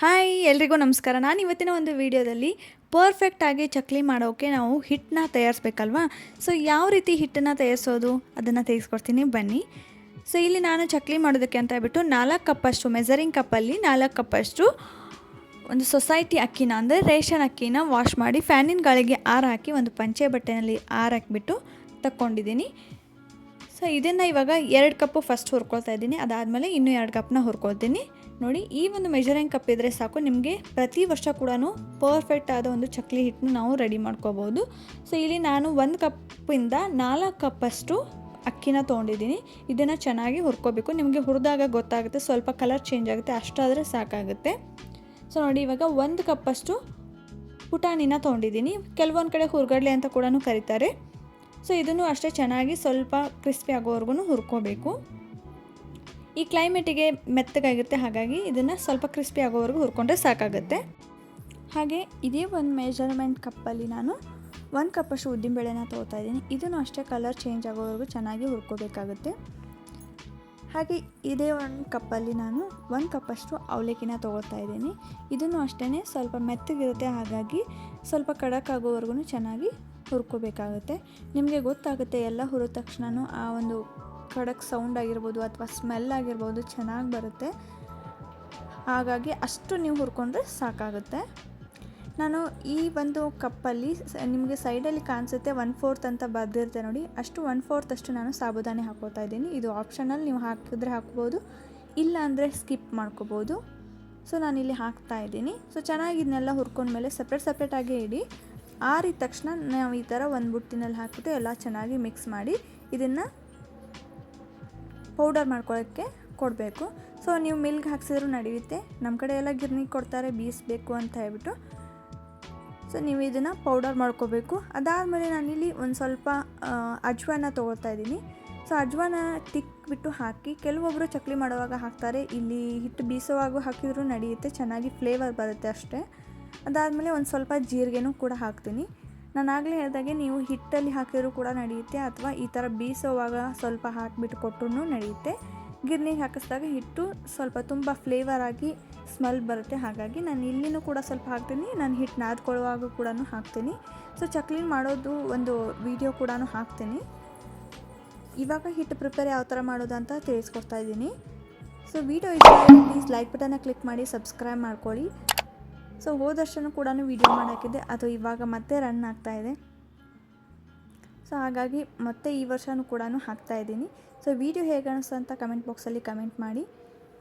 Hi, ಎಲ್ರಿಗೂ ನಮಸ್ಕಾರ. ನಾನು ಇವತ್ತಿನ ಒಂದು ವಿಡಿಯೋದಲ್ಲಿ ಪರ್ಫೆಕ್ಟಾಗಿ ಚಕ್ಲಿ ಮಾಡೋಕೆ ನಾವು ಹಿಟ್ಟನ್ನ ತಯಾರಿಸ್ಬೇಕಲ್ವಾ? ಸೊ ಯಾವ ರೀತಿ ಹಿಟ್ಟನ್ನು ತಯಾರಿಸೋದು? ಅದನ್ನು ತೆಗೆಸ್ಕೊಡ್ತೀನಿ. ಬನ್ನಿ. ಸೊ ಇಲ್ಲಿ ನಾನು ಚಕ್ಲಿ ಮಾಡೋದಕ್ಕೆ ಅಂತ ಹೇಳ್ಬಿಟ್ಟು ನಾಲ್ಕು ಕಪ್ಪಷ್ಟು ಮೆಸರಿಂಗ್ ಕಪ್ಪಲ್ಲಿ ನಾಲ್ಕು ಕಪ್ಪಷ್ಟು ಒಂದು ಸೊಸೈಟಿ ಅಕ್ಕಿನ, ಅಂದರೆ ರೇಷನ್ ಅಕ್ಕಿನ ವಾಶ್ ಮಾಡಿ ಫ್ಯಾನಿನ ಗಾಳಿಗೆ ಆರು ಹಾಕಿ ಒಂದು ಪಂಚೆ ಬಟ್ಟೆನಲ್ಲಿ ಆರು ಹಾಕಿಬಿಟ್ಟು ತಕ್ಕೊಂಡಿದ್ದೀನಿ. ಸೊ ಇದನ್ನು ಇವಾಗ ಎರಡು ಕಪ್ಪು ಫಸ್ಟ್ ಹುರ್ಕೊಳ್ತಾ ಇದ್ದೀನಿ. ಅದಾದಮೇಲೆ ಇನ್ನೂ ಎರಡು ಕಪ್ನ ಹುರ್ಕೊಳ್ತೀನಿ. ನೋಡಿ, ಈ ಒಂದು ಮೆಜರಿಂಗ್ ಕಪ್ ಇದ್ದರೆ ಸಾಕು. ನಿಮಗೆ ಪ್ರತಿ ವರ್ಷ ಕೂಡ ಪರ್ಫೆಕ್ಟ್ ಆದ ಒಂದು ಚಕ್ಲಿ ಹಿಟ್ಟನ್ನು ನಾವು ರೆಡಿ ಮಾಡ್ಕೋಬೋದು. ಸೊ ಇಲ್ಲಿ ನಾನು ಒಂದು ಕಪ್ಪಿಂದ ನಾಲ್ಕು ಕಪ್ಪಷ್ಟು ಅಕ್ಕಿನ ತೊಗೊಂಡಿದ್ದೀನಿ. ಇದನ್ನು ಚೆನ್ನಾಗಿ ಹುರ್ಕೋಬೇಕು. ನಿಮಗೆ ಹುರಿದಾಗ ಗೊತ್ತಾಗುತ್ತೆ, ಸ್ವಲ್ಪ ಕಲರ್ ಚೇಂಜ್ ಆಗುತ್ತೆ, ಅಷ್ಟಾದರೆ ಸಾಕಾಗುತ್ತೆ. ಸೊ ನೋಡಿ, ಇವಾಗ ಒಂದು ಕಪ್ಪಷ್ಟು ಪುಟಾಣಿನ ತೊಗೊಂಡಿದ್ದೀನಿ. ಕೆಲವೊಂದು ಕಡೆ ಹುರ್ಗಡ್ಲೆ ಅಂತ ಕೂಡ ಕರೀತಾರೆ. ಸೊ ಇದನ್ನು ಅಷ್ಟೇ ಚೆನ್ನಾಗಿ ಸ್ವಲ್ಪ ಕ್ರಿಸ್ಪಿ ಆಗೋವರೆಗೂ ಹುರ್ಕೋಬೇಕು. ಈ ಕ್ಲೈಮೇಟಿಗೆ ಮೆತ್ತಗಾಗಿರುತ್ತೆ, ಹಾಗಾಗಿ ಇದನ್ನು ಸ್ವಲ್ಪ ಕ್ರಿಸ್ಪಿ ಆಗೋವರೆಗೂ ಹುರ್ಕೊಂಡ್ರೆ ಸಾಕಾಗುತ್ತೆ. ಹಾಗೆ ಇದೇ ಒಂದು ಮೆಜರ್ಮೆಂಟ್ ಕಪ್ಪಲ್ಲಿ ನಾನು ಒಂದು ಕಪ್ಪಷ್ಟು ಉದ್ದಿನಬೇಳೆನ ತೊಗೋತಾ ಇದ್ದೀನಿ. ಇದನ್ನು ಅಷ್ಟೇ ಕಲರ್ ಚೇಂಜ್ ಆಗೋವರೆಗೂ ಚೆನ್ನಾಗಿ ಹುರ್ಕೋಬೇಕಾಗುತ್ತೆ. ಹಾಗೆ ಇದೇ ಒಂದು ಕಪ್ಪಲ್ಲಿ ನಾನು ಒಂದು ಕಪ್ಪಷ್ಟು ಅವಲಕ್ಕಿನ ತೊಗೋತಾ ಇದ್ದೀನಿ. ಇದನ್ನು ಅಷ್ಟೇ ಸ್ವಲ್ಪ ಮೆತ್ತಗಿರುತ್ತೆ, ಹಾಗಾಗಿ ಸ್ವಲ್ಪ ಖಡಕ್ ಆಗೋವರೆಗೂ ಚೆನ್ನಾಗಿ ಹುರ್ಕೋಬೇಕಾಗುತ್ತೆ ನಿಮಗೆ ಗೊತ್ತಾಗುತ್ತೆ ಎಲ್ಲ ಹುರಿದ ತಕ್ಷಣ ಆ ಒಂದು ಕಡಕ್ ಸೌಂಡ್ ಆಗಿರ್ಬೋದು ಅಥವಾ ಸ್ಮೆಲ್ ಆಗಿರ್ಬೋದು ಚೆನ್ನಾಗಿ ಬರುತ್ತೆ. ಹಾಗಾಗಿ ಅಷ್ಟು ನೀವು ಹುರ್ಕೊಂಡ್ರೆ ಸಾಕಾಗುತ್ತೆ. ನಾನು ಈ ಒಂದು ಕಪ್ಪಲ್ಲಿ ನಿಮಗೆ ಸೈಡಲ್ಲಿ ಕಾಣಿಸುತ್ತೆ ಒನ್ ಫೋರ್ತ್ ಅಂತ ಬರೆದಿರುತ್ತೆ ನೋಡಿ. ಅಷ್ಟು ಒನ್ ಫೋರ್ತ್ ಅಷ್ಟು ನಾನು ಸಾಬುದಾನಿ ಹಾಕೋತಾ ಇದ್ದೀನಿ. ಇದು ಆಪ್ಷನಲ್ ನೀವು ಹಾಕಿದ್ರೆ ಹಾಕ್ಬೋದು. ಇಲ್ಲ ಅಂದರೆ ಸ್ಕಿಪ್ ಮಾಡ್ಕೋಬೋದು. ಸೊ ನಾನಿಲ್ಲಿ ಹಾಕ್ತಾ ಇದ್ದೀನಿ. ಸೊ ಚೆನ್ನಾಗಿ ಇದನ್ನೆಲ್ಲ ಹುರ್ಕೊಂಡ್ಮೇಲೆ ಸಪ್ರೇಟ್ ಸಪ್ರೇಟಾಗೇ ಇಡಿ. ಆರಿದ ತಕ್ಷಣ ನಾವು ಈ ಥರ ಒಂದು ಬುಟ್ಟಿನಲ್ಲಿ ಹಾಕಿಬಿಟ್ಟು ಎಲ್ಲ ಚೆನ್ನಾಗಿ ಮಿಕ್ಸ್ ಮಾಡಿ ಇದನ್ನು ಪೌಡರ್ ಮಾಡ್ಕೊಳ್ಳೋಕ್ಕೆ ಕೊಡಬೇಕು. ಸೊ, ನೀವು ಮಿಲ್ಗೆ ಹಾಕ್ಸಿದ್ರು ನಡೆಯುತ್ತೆ. ನಮ್ಮ ಕಡೆ ಎಲ್ಲ ಗಿರ್ನಿ ಕೊಡ್ತಾರೆ, ಬೀಸಬೇಕು ಅಂತ ಹೇಳ್ಬಿಟ್ಟು. ಸೊ, ನೀವು ಇದನ್ನು ಪೌಡರ್ ಮಾಡ್ಕೋಬೇಕು. ಅದಾದಮೇಲೆ ನಾನಿಲ್ಲಿ ಒಂದು ಸ್ವಲ್ಪ ಅಜ್ವಾನ ತೊಗೊಳ್ತಾ ಇದ್ದೀನಿ. ಸೊ, ಅಜ್ವಾನ ತಿಕ್ಬಿಟ್ಟು ಹಾಕಿ ಕೆಲವೊಬ್ಬರು ಚಕ್ಲಿ ಮಾಡುವಾಗ ಹಾಕ್ತಾರೆ. ಇಲ್ಲಿ ಹಿಟ್ಟು ಬೀಸುವಾಗ ಹಾಕಿದರೂ ನಡೆಯುತ್ತೆ. ಚೆನ್ನಾಗಿ ಫ್ಲೇವರ್ ಬರುತ್ತೆ ಅಷ್ಟೇ. ಅದಾದಮೇಲೆ ಒಂದು ಸ್ವಲ್ಪ ಜೀರಿಗೆನೂ ಕೂಡ ಹಾಕ್ತೀನಿ. ನಾನು ಆಗಲೇ ಹೇಳಿದಾಗೆ ನೀವು ಹಿಟ್ಟಲ್ಲಿ ಹಾಕಿದರೂ ಕೂಡ ನಡೆಯುತ್ತೆ ಅಥವಾ ಈ ಥರ ಬೀಸೋವಾಗ ಸ್ವಲ್ಪ ಹಾಕಿಬಿಟ್ಟು ಕೊಟ್ಟರು ನಡೆಯುತ್ತೆ. ಗಿರ್ನಿಗೆ ಹಾಕಿಸಿದಾಗ ಹಿಟ್ಟು ಸ್ವಲ್ಪ ತುಂಬ ಫ್ಲೇವರ್ ಆಗಿ ಸ್ಮೆಲ್ ಬರುತ್ತೆ. ಹಾಗಾಗಿ ನಾನು ಇಲ್ಲಿನೂ ಕೂಡ ಸ್ವಲ್ಪ ಹಾಕ್ತೀನಿ. ನಾನು ಹಿಟ್ಟು ನಾದ್ಕೊಳ್ಳುವಾಗ ಕೂಡ ಹಾಕ್ತೀನಿ. ಸೊ ಚಕ್ಲಿ ಮಾಡೋದು ಒಂದು ವಿಡಿಯೋ ಕೂಡ ಹಾಕ್ತೀನಿ. ಇವಾಗ ಹಿಟ್ಟು ಪ್ರಿಪೇರ್ ಯಾವ ಥರ ಮಾಡೋದು ಅಂತ ತಿಳಿಸ್ಕೊಡ್ತಾ ಇದ್ದೀನಿ. ಸೊ ವಿಡಿಯೋ ಇಷ್ಟ ಪ್ಲೀಸ್ ಲೈಕ್ ಬಟನ್ನ ಕ್ಲಿಕ್ ಮಾಡಿ ಸಬ್ಸ್ಕ್ರೈಬ್ ಮಾಡ್ಕೊಳ್ಳಿ. ಸೊ ಹೋದ ಕೂಡ ವೀಡಿಯೋ ಮಾಡೋಕ್ಕಿದೆ. ಅದು ಇವಾಗ ಮತ್ತೆ ರನ್ ಆಗ್ತಾ ಇದೆ. ಸೊ ಹಾಗಾಗಿ ಮತ್ತೆ ಈ ವರ್ಷವೂ ಕೂಡ ಹಾಕ್ತಾ ಇದ್ದೀನಿ. ಸೊ ವಿಡಿಯೋ ಹೇಗೆ ಅನಿಸ್ತು ಅಂತ ಕಮೆಂಟ್ ಬಾಕ್ಸಲ್ಲಿ ಕಮೆಂಟ್ ಮಾಡಿ.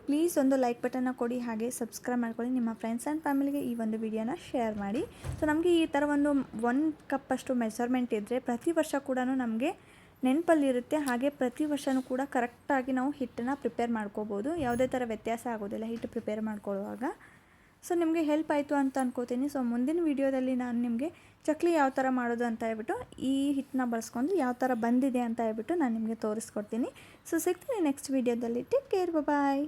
ಪ್ಲೀಸ್ ಒಂದು ಲೈಕ್ ಬಟನ್ನ ಕೊಡಿ, ಹಾಗೆ ಸಬ್ಸ್ಕ್ರೈಬ್ ಮಾಡ್ಕೊಳ್ಳಿ. ನಿಮ್ಮ ಫ್ರೆಂಡ್ಸ್ ಆ್ಯಂಡ್ ಫ್ಯಾಮಿಲಿಗೆ ಈ ಒಂದು ವಿಡಿಯೋನ ಶೇರ್ ಮಾಡಿ. ಸೊ ನಮಗೆ ಈ ಥರ ಒಂದು ಒಂದು ಕಪ್ಪಷ್ಟು ಮೆಜರ್ಮೆಂಟ್ ಇದ್ದರೆ ಪ್ರತಿ ವರ್ಷ ಕೂಡ ನಮಗೆ ನೆನಪಲ್ಲಿರುತ್ತೆ ಹಾಗೆ ಪ್ರತಿ ವರ್ಷವೂ ಕೂಡ ಕರೆಕ್ಟಾಗಿ ನಾವು ಹಿಟ್ಟನ್ನು ಪ್ರಿಪೇರ್ ಮಾಡ್ಕೋಬೋದು. ಯಾವುದೇ ಥರ ವ್ಯತ್ಯಾಸ ಆಗೋದಿಲ್ಲ. ಹಿಟ್ಟು ಪ್ರಿಪೇರ್ ಮಾಡ್ಕೊಳ್ಳುವಾಗ. ಸೊ ನಿಮಗೆ ಹೆಲ್ಪ್ ಆಯಿತು ಅಂತ ಅನ್ಕೋತೀನಿ. ಸೊ ಮುಂದಿನ ವೀಡಿಯೋದಲ್ಲಿ ನಾನು ನಿಮಗೆ ಚಕ್ಲಿ ಯಾವ ಥರ ಮಾಡೋದು ಅಂತ ಹೇಳ್ಬಿಟ್ಟು, ಈ ಹಿಟ್ಟನ್ನ ಬಳಸ್ಕೊಂಡು ಯಾವ ಥರ ಬಂದಿದೆ ಅಂತ ಹೇಳ್ಬಿಟ್ಟು ನಾನು ನಿಮಗೆ ತೋರಿಸ್ಕೊಡ್ತೀನಿ. ಸೊ ಸಿಗ್ತೀನಿ ನೆಕ್ಸ್ಟ್ ವೀಡಿಯೋದಲ್ಲಿ ಟೇಕ್ ಕೇರ್ ಬಾಯ್